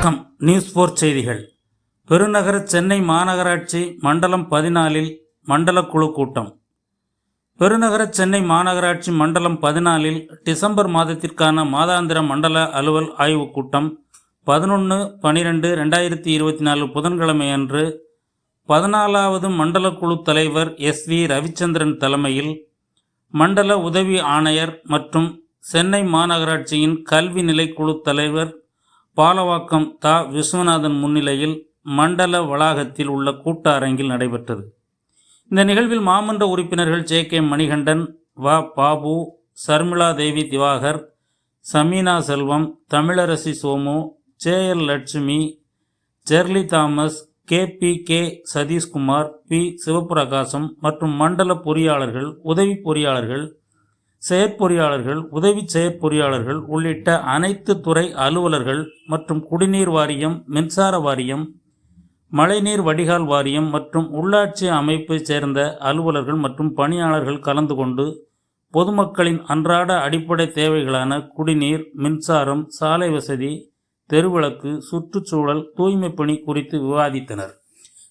வணக்கம். நியூஸ் போர் செய்திகள். பெருநகர சென்னை மாநகராட்சி மண்டலம் பதினாலில் மண்டல குழு கூட்டம். பெருநகர சென்னை மாநகராட்சி மண்டலம் பதினாலில் டிசம்பர் மாதத்திற்கான மாதாந்திர மண்டல அலுவல் ஆய்வுக் கூட்டம் பதினொன்று பனிரெண்டு ரெண்டாயிரத்தி இருபத்தி நாலு புதன்கிழமை அன்று பதினாலாவது மண்டல குழு தலைவர் எஸ் வி ரவிச்சந்திரன் தலைமையில் மண்டல உதவி ஆணையர் மற்றும் சென்னை மாநகராட்சியின் கல்வி நிலைக்குழு தலைவர் பாலவாக்கம் தா. விஸ்வநாதன் முன்னிலையில் மண்டல வளாகத்தில் உள்ள கூட்ட அரங்கில் நடைபெற்றது. இந்த நிகழ்வில் மாமன்ற உறுப்பினர்கள் ஜே. கே. மணிகண்டன் வ. Babu Sharmila Devi Diwakar Sameena Selvam Tamilarasi Somu J. L. Lakshmi Jerly Thomas K. P. K. Sathishkumar P. Sivaprakasam மற்றும் மண்டல பொறியாளர்கள் உதவி பொறியாளர்கள் செயற்பொறியாளர்கள் உதவி செயற்பொறியாளர்கள் உள்ளிட்ட அனைத்து துறை அலுவலர்கள் மற்றும் குடிநீர் வாரியம் மின்சார வாரியம் மழைநீர் வடிகால் வாரியம் மற்றும் உள்ளாட்சி அமைப்பைச் சேர்ந்த அலுவலர்கள் மற்றும் பணியாளர்கள் கலந்து கொண்டு பொதுமக்களின் அன்றாட அடிப்படை தேவைகளான குடிநீர் மின்சாரம் சாலை வசதி தெருவிளக்கு சுற்றுச்சூழல் தூய்மை பணி குறித்து விவாதித்தனர்.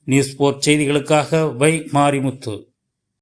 நியூஸ் போர்ட் செய்திகளுக்காக வை மாரிமுத்து.